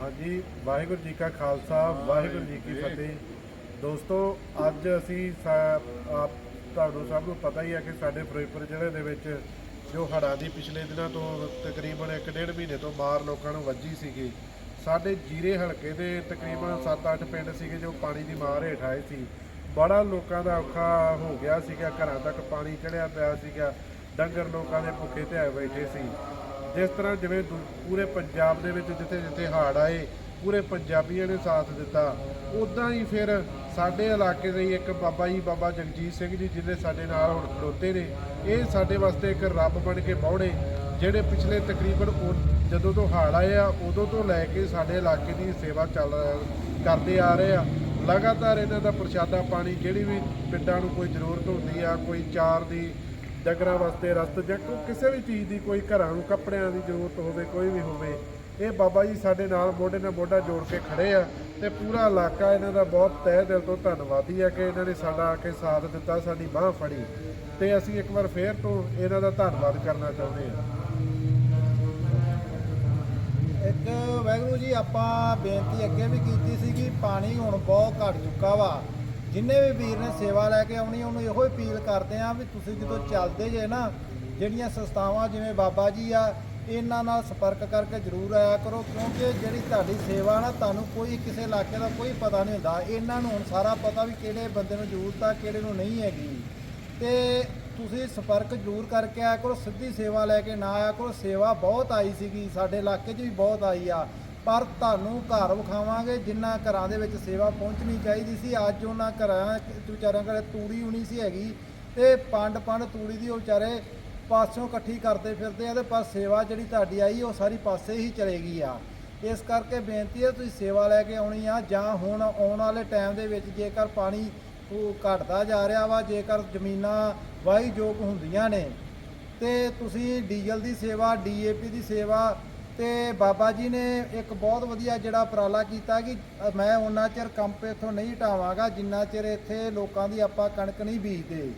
ਹਾਂਜੀ ਵਾਹਿਗੁਰੂ ਜੀ ਕਾ ਖਾਲਸਾ ਵਾਹਿਗੁਰੂ ਜੀ ਕੀ ਫਤਿਹ। ਦੋਸਤੋ ਅੱਜ ਅਸੀਂ ਆਪ ਤੁਹਾਨੂੰ ਸਭ ਨੂੰ ਪਤਾ ਹੀ ਹੈ ਕਿ ਸਾਡੇ ਫਿਰੋਜ਼ਪੁਰ ਜ਼ਿਲ੍ਹੇ ਦੇ ਵਿੱਚ ਜੋ ਹੜ੍ਹਾਂ ਦੀ ਪਿਛਲੇ ਦਿਨਾਂ ਤੋਂ ਤਕਰੀਬਨ 1.5 ਮਹੀਨੇ ਤੋਂ ਮਾਰ ਲੋਕਾਂ ਨੂੰ ਵੱਜੀ ਸੀਗੀ ਸਾਡੇ ਜੀਰੇ ਹਲਕੇ ਦੇ ਤਕਰੀਬਨ 7-8 ਪਿੰਡ ਸੀਗੇ ਜੋ ਪਾਣੀ ਦੀ ਮਾਰ ਹੇਠ ਆਏ ਸੀ। ਬੜਾ ਲੋਕਾਂ ਦਾ ਔਖਾ ਹੋ ਗਿਆ ਸੀਗਾ ਘਰਾਂ ਤੱਕ ਪਾਣੀ ਚੜਿਆ ਪਿਆ ਸੀਗਾ ਡੰਗਰ ਲੋਕਾਂ ਦੇ ਭੁੱਖੇ ਤੇ ਆਏ ਬੈਠੇ ਸੀ। ਜਿਸ ਤਰ੍ਹਾਂ ਜਿਵੇਂ ਦੂ- ਪੂਰੇ ਪੰਜਾਬ ਦੇ ਵਿੱਚ ਜਿੱਥੇ ਜਿੱਥੇ ਹੜ੍ਹ ਆਏ, ਪੂਰੇ ਪੰਜਾਬੀਆਂ ਨੇ ਸਾਥ ਦਿੱਤਾ। ਉਦਾਂ ਹੀ ਫਿਰ ਸਾਡੇ ਇਲਾਕੇ ਦੇ ਹੀ ਇੱਕ ਬਾਬਾ ਜੀ, ਬਾਬਾ ਜਗਜੀਤ ਸਿੰਘ ਜੀ ਜਿਹੜੇ ਸਾਡੇ ਨਾਲ ਹੁਣ ਖੜੋਤੇ ਨੇ, ਇਹ ਸਾਡੇ ਵਾਸਤੇ ਇੱਕ ਰੱਬ ਬਣ ਕੇ ਪਹੁੰਚੇ ਜਿਹੜੇ ਪਿਛਲੇ ਤਕਰੀਬਨ ਉਹ- ਜਦੋਂ ਤੋਂ ਹੜ੍ਹ ਆਏ ਆ, ਉਦੋਂ ਤੋਂ ਲੈ ਕੇ ਸਾਡੇ ਇਲਾਕੇ ਦੀ ਸੇਵਾ ਚੱਲ ਕਰਦੇ ਆ ਰਹੇ ਆ। ਲਗਾਤਾਰ ਇਹਨਾਂ ਦਾ ਪ੍ਰਸ਼ਾਦਾ ਪਾਣੀ ਜਿਹੜੀ ਵੀ ਪਿੰਡਾਂ ਨੂੰ ਕੋਈ ਜ਼ਰੂਰਤ ਹੁੰਦੀ ਆ, ਕੋਈ ਚਾਰ ਦੀ ਡੰਗਰਾਂ ਵਾਸਤੇ ਰਸਤ ਜਾਂ ਕੋਈ ਕਿਸੇ ਵੀ ਚੀਜ਼ ਦੀ ਕੋਈ ਘਰਾਂ ਨੂੰ ਕੱਪੜਿਆਂ ਦੀ ਜ਼ਰੂਰਤ ਹੋਵੇ, ਕੋਈ ਵੀ ਹੋਵੇ, ਇਹ ਬਾਬਾ ਜੀ ਸਾਡੇ ਨਾਲ ਮੋਢੇ ਨਾਲ ਮੋਢਾ ਜੋੜ ਕੇ ਖੜੇ ਆ ਤੇ ਪੂਰਾ ਇਲਾਕਾ ਇਹਨਾਂ ਦਾ ਬਹੁਤ ਤਹਿ ਦਿਲ ਤੋਂ ਧੰਨਵਾਦੀ ਆ ਕਿ ਇਹਨਾਂ ਨੇ ਸਾਡਾ ਆ ਕੇ ਸਾਥ ਦਿੱਤਾ, ਸਾਡੀ ਬਾਹ ਫੜੀ ਤੇ ਅਸੀਂ ਇੱਕ ਵਾਰ ਫੇਰ ਤੋਂ ਇਹਨਾਂ ਦਾ ਧੰਨਵਾਦ ਕਰਨਾ ਚਾਹੁੰਦੇ ਹਾਂ। ਇੱਕ ਵੈਗਰੂ ਜੀ, ਆਪਾਂ ਬੇਨਤੀ ਅੱਗੇ ਵੀ ਕੀਤੀ ਸੀ ਕਿ ਪਾਣੀ ਹੁਣ ਬਹੁਤ ਘਟ ਚੁੱਕਾ ਵਾ। ਜਿੰਨੇ ਵੀ ਵੀਰ ਨੇ ਸੇਵਾ ਲੈ ਕੇ ਆਉਣੀ, ਉਹਨੂੰ ਇਹੋ ਹੀ ਅਪੀਲ ਕਰਦੇ ਆ ਵੀ ਤੁਸੀਂ ਜਦੋਂ ਚੱਲਦੇ ਜੇ ਨਾ, ਜਿਹੜੀਆਂ ਸੰਸਥਾਵਾਂ ਜਿਵੇਂ ਬਾਬਾ ਜੀ ਆ, ਇਹਨਾਂ ਨਾਲ ਸੰਪਰਕ ਕਰਕੇ ਜ਼ਰੂਰ ਆਇਆ ਕਰੋ, ਕਿਉਂਕਿ ਜਿਹੜੀ ਤੁਹਾਡੀ ਸੇਵਾ ਨਾ, ਤੁਹਾਨੂੰ ਕੋਈ ਕਿਸੇ ਇਲਾਕੇ ਦਾ ਕੋਈ ਪਤਾ ਨਹੀਂ ਹੁੰਦਾ। ਇਹਨਾਂ ਨੂੰ ਹੁਣ ਸਾਰਾ ਪਤਾ ਵੀ ਕਿਹੜੇ ਬੰਦੇ ਨੂੰ ਜ਼ਰੂਰਤ ਆ, ਕਿਹੜੇ ਨੂੰ ਨਹੀਂ ਹੈਗੀ। ਤੇ ਤੁਸੀਂ ਸੰਪਰਕ ਜ਼ਰੂਰ ਕਰਕੇ ਆਇਆ ਕਰੋ, ਸਿੱਧੀ ਸੇਵਾ ਲੈ ਕੇ ਨਾ ਆਇਆ ਕਰੋ। ਸੇਵਾ ਬਹੁਤ ਆਈ ਸੀਗੀ, ਸਾਡੇ ਇਲਾਕੇ 'ਚ ਵੀ ਬਹੁਤ ਆਈ ਆ। ਪਰ ਤੁਹਾਨੂੰ ਘਰ ਵਿਖਾਵਾਂਗੇ ਜਿੰਨਾ ਘਰਾਂ ਦੇ ਵਿੱਚ ਸੇਵਾ ਪਹੁੰਚਣੀ ਚਾਹੀਦੀ ਸੀ। ਅੱਜ ਉਹਨਾਂ ਘਰਾਂ ਵਿਚਾਰਿਆਂ ਘਰੇ ਤੂੜੀ ਵੀ ਸੀ ਹੈਗੀ। ਤੇ ਪੰਡ ਪੰਡ ਤੂੜੀ ਦੀ ਉਹ ਵਿਚਾਰੇ ਪਾਸੋਂ ਇਕੱਠੀ ਕਰਦੇ ਫਿਰਦੇ ਆ ਤੇ ਪਰ ਸੇਵਾ ਜਿਹੜੀ ਤੁਹਾਡੀ ਆਈ, ਉਹ ਸਾਰੀ ਪਾਸੇ ਹੀ ਚਲੇਗੀ ਆ। ਇਸ ਕਰਕੇ ਬੇਨਤੀ ਹੈ, ਤੁਸੀਂ ਸੇਵਾ ਲੈ ਕੇ ਆਉਣੀ ਆ, ਜਾਂ ਹੁਣ ਆਉਣ ਵਾਲੇ ਟਾਈਮ ਦੇ ਵਿੱਚ ਜੇਕਰ ਪਾਣੀ ਉਹ ਘਟਦਾ ਜਾ ਰਿਹਾ ਵਾ, ਜੇਕਰ ਜ਼ਮੀਨਾਂ ਵਾਹੀਯੋਗ ਹੁੰਦੀਆਂ ਨੇ, ਤੇ ਤੁਸੀਂ ਡੀਜ਼ਲ ਦੀ ਸੇਵਾ, ਡੀਏਪੀ ਦੀ ਸੇਵਾ ਤੇ ਬਾਬਾ ਜੀ ਨੇ ਇੱਕ ਬਹੁਤ ਵਧੀਆ ਜਿਹੜਾ ਉਪਰਾਲਾ ਕੀਤਾ ਕਿ ਮੈਂ ਉਹਨਾਂ ਚਿਰ ਕੰਪ ਇੱਥੋਂ ਨਹੀਂ ਹਟਾਵਾਂਗਾ ਜਿੰਨਾ ਚਿਰ ਇੱਥੇ ਲੋਕਾਂ ਦੀ ਆਪਾਂ ਕਣਕ ਨਹੀਂ ਬੀਜਦੇ।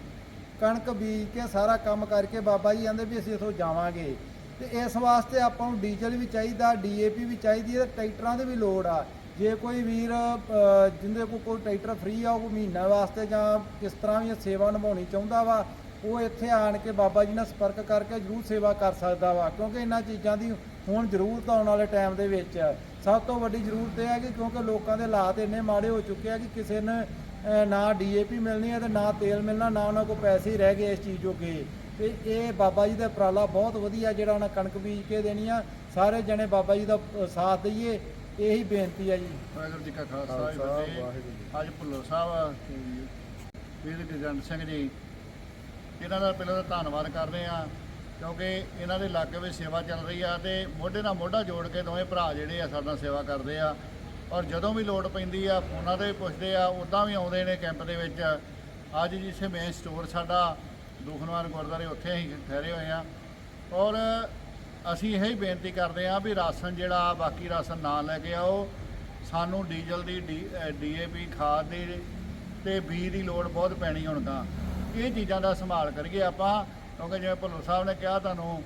ਕਣਕ ਬੀਜ ਕੇ ਸਾਰਾ ਕੰਮ ਕਰਕੇ ਬਾਬਾ ਜੀ ਕਹਿੰਦੇ ਵੀ ਅਸੀਂ ਇੱਥੋਂ ਜਾਵਾਂਗੇ। ਤੇ ਇਸ ਵਾਸਤੇ ਆਪਾਂ ਨੂੰ ਡੀਜ਼ਲ ਵੀ ਚਾਹੀਦਾ ਡੀਏਪੀ ਵੀ ਚਾਹੀਦੀ ਹੈ ਟਰੈਕਟਰਾਂ ਦੀ ਵੀ ਲੋੜ ਆ। ਜੇ ਕੋਈ ਵੀਰ ਅ, ਜਿੰਦੇ ਕੋਲ ਕੋਈ ਟਰੈਕਟਰ ਫ੍ਰੀ ਆ ਉਹ ਮਹੀਨਾ ਵਾਸਤੇ ਜਾਂ ਕਿਸ ਤਰ੍ਹਾਂ ਵੀ ਸੇਵਾ ਨਿਭਾਉਣੀ ਚਾਹੁੰਦਾ ਵਾ ਉਹ ਇੱਥੇ ਆਣ ਕੇ ਬਾਬਾ ਜੀ ਨਾਲ ਸੰਪਰਕ ਕਰਕੇ ਜ਼ਰੂਰ ਸੇਵਾ ਕਰ ਸਕਦਾ ਵਾ ਕਿਉਂਕਿ ਇਹਨਾਂ ਚੀਜ਼ਾਂ ਦੀ ਹੁਣ ਜ਼ਰੂਰਤ ਆਉਣ ਵਾਲੇ ਟਾਈਮ ਦੇ ਵਿੱਚ ਸਭ ਤੋਂ ਵੱਡੀ ਜ਼ਰੂਰਤ ਇਹ ਹੈ ਕਿ ਕਿਉਂਕਿ ਲੋਕਾਂ ਦੇ ਹਾਲਾਤ ਇੰਨੇ ਮਾੜੇ ਹੋ ਚੁੱਕੇ ਆ ਕਿ ਕਿਸੇ ਨੇ ਨਾ ਡੀਏਪੀ ਮਿਲਣੀ ਹੈ ਤੇ ਨਾ ਤੇਲ ਮਿਲਣਾ ਨਾ ਉਹਨਾਂ ਕੋਲ ਪੈਸੇ ਹੀ ਰਹਿ ਗਏ ਇਸ ਚੀਜ਼ ਜੋਗੇ। ਤੇ ਇਹ ਬਾਬਾ ਜੀ ਦਾ ਉਪਰਾਲਾ ਬਹੁਤ ਵਧੀਆ ਜਿਹੜਾ ਉਹਨਾਂ ਕਣਕ ਬੀਜ ਕੇ ਦੇਣੀ ਆ ਸਾਰੇ ਜਣੇ ਬਾਬਾ ਜੀ ਦਾ ਸਾਥ ਦਈਏ ਇਹੀ ਬੇਨਤੀ ਆ ਜੀ। ਵਾਹਿਗੁਰੂ ਜੀ ਕਾ ਖਾਲਸਾ ਵਾਹਿਗੁਰੂ। ਅੱਜ ਭੁੱਲਰ ਸਾਹਿਬ ਵੀਰ ਗਜੰਡ ਸਿੰਘ ਜੀ ਇਹਨਾਂ ਦਾ ਪਹਿਲਾਂ ਤਾਂ ਧੰਨਵਾਦ ਕਰਦੇ ਆ ਕਿਉਂਕਿ ਇਹਨਾਂ ਦੇ ਇਲਾਕੇ ਵਿੱਚ ਸੇਵਾ ਚੱਲ ਰਹੀ ਆ ਤੇ ਮੋਢੇ ਨਾਲ ਮੋਢਾ ਜੋੜ ਕੇ ਦੋਵੇਂ ਭਰਾ ਜਿਹੜੇ ਆ ਸਾਡਾ ਸੇਵਾ ਕਰਦੇ ਆ। ਔਰ ਜਦੋਂ ਵੀ ਲੋੜ ਪੈਂਦੀ ਆ, ਫੋਨਾਂ ਤੇ ਵੀ ਪੁੱਛਦੇ ਆ, ਉਦਾਂ ਵੀ ਆਉਂਦੇ ਨੇ ਕੈਂਪ ਦੇ ਵਿੱਚ। ਅੱਜ ਜਿੱਥੇ ਮੇਨ ਸਟੋਰ ਸਾਡਾ ਦੁਖਨਵਾਰ ਗੁਰਦੁਆਰੇ, ਉੱਥੇ ਅਸੀਂ ਠਹਿਰੇ ਹੋਏ ਆ। ਔਰ ਅਸੀਂ ਇਹ ਹੀ ਬੇਨਤੀ ਕਰਦੇ ਆ ਵੀ ਰਾਸ਼ਨ ਜਿਹੜਾ, ਬਾਕੀ ਰਾਸ਼ਨ ਨਾ ਲੈ ਕੇ ਆਓ। ਸਾਨੂੰ ਡੀਜ਼ਲ ਦੀ ਡੀਏਪੀ, ਖਾਦ ਦੀ ਤੇ ਬੀਜ ਦੀ ਲੋੜ ਬਹੁਤ ਪੈਣੀ ਹੁਣ ਤਾਂ। ਇਹ ਚੀਜ਼ਾਂ ਦਾ ਸੰਭਾਲ ਕਰੀਏ ਆਪਾਂ, ਕਿਉਂਕਿ ਜਿਵੇਂ ਭੁੱਲਰ ਸਾਹਿਬ ਨੇ ਕਿਹਾ ਤੁਹਾਨੂੰ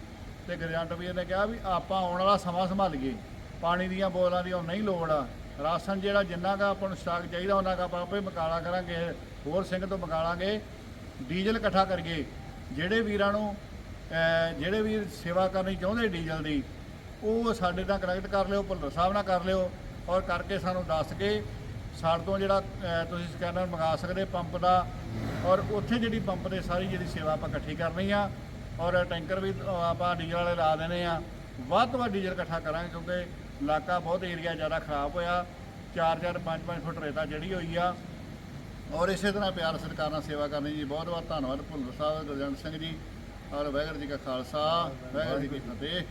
ਤੇ ਗਰਜੰਟ ਵੀਰ ਨੇ ਕਿਹਾ ਵੀ ਆਪਾਂ ਆਉਣ ਵਾਲਾ ਸਮਾਂ ਸੰਭਾਲੀਏ। ਪਾਣੀ ਦੀਆਂ ਬੋਤਲਾਂ ਦੀ ਉਹ ਨਹੀਂ ਲੋੜ ਆ ਰਾਸ਼ਨ ਜਿਹੜਾ ਜਿੰਨਾ ਕਾ ਆਪਾਂ ਨੂੰ ਸਟਾਕ ਚਾਹੀਦਾ, ਉਹਨਾਂ ਕਾ ਆਪਾਂ ਆਪੇ ਮਕਾਲਾ ਕਰਾਂਗੇ, ਹੋਰ ਸਿੰਘ ਤੋਂ ਮਕਾਲਾਂਗੇ, ਡੀਜ਼ਲ ਇਕੱਠਾ ਕਰੀਏ। ਜਿਹੜੇ ਵੀਰਾਂ ਨੂੰ ਜਿਹੜੇ ਵੀਰ ਸੇਵਾ ਕਰਨੀ ਚਾਹੁੰਦੇ ਡੀਜ਼ਲ ਦੀ, ਉਹ ਸਾਡੇ ਨਾਲ ਕਨੈਕਟ ਕਰ ਲਿਓ ਭੁੱਲਰ ਸਾਹਿਬ ਨਾਲ ਕਰ ਲਿਓ, ਔਰ ਕਰਕੇ ਸਾਨੂੰ ਦੱਸ ਕੇ ਸਾਡੇ ਤੋਂ ਜਿਹੜਾ ਤੁਸੀਂ ਸਕੈਨਰ ਮੰਗਾ ਸਕਦੇ ਪੰਪ ਦਾ। ਔਰ ਉੱਥੇ ਜਿਹੜੀ ਪੰਪ ਦੇ ਸਾਰੀ ਜਿਹੜੀ ਸੇਵਾ ਆਪਾਂ ਇਕੱਠੀ ਕਰਨੀ ਆ। ਔਰ ਟੈਂਕਰ ਵੀ ਆਪਾਂ ਡੀਜ਼ਲ ਵਾਲੇ ਲਾ ਦੇਣੇ ਆ। ਵੱਧ ਤੋਂ ਵੱਧ ਡੀਜ਼ਲ ਇਕੱਠਾ ਕਰਾਂਗੇ ਕਿਉਂਕਿ ਇਲਾਕਾ ਬਹੁਤ ਏਰੀਆ ਜ਼ਿਆਦਾ ਖਰਾਬ ਹੋਇਆ। 4-4 5-5 ਫੁੱਟ ਰੇਤਾ ਜਿਹੜੀ ਹੋਈ ਆ। ਔਰ ਇਸੇ ਤਰ੍ਹਾਂ ਪਿਆਰ ਸਰਕਾਰ ਨਾਲ ਸੇਵਾ ਕਰਨੀ ਜੀ। ਬਹੁਤ ਬਹੁਤ ਧੰਨਵਾਦ ਭੁੱਲਰ ਸਾਹਿਬ, ਗੁਰਜੰਟ ਸਿੰਘ ਜੀ ਔਰ ਵਾਹਿਗੁਰੂ ਜੀ ਕਾ ਖਾਲਸਾ, ਵਾਹਿਗੁਰੂ ਜੀ ਕੀ ਫਤਿਹ।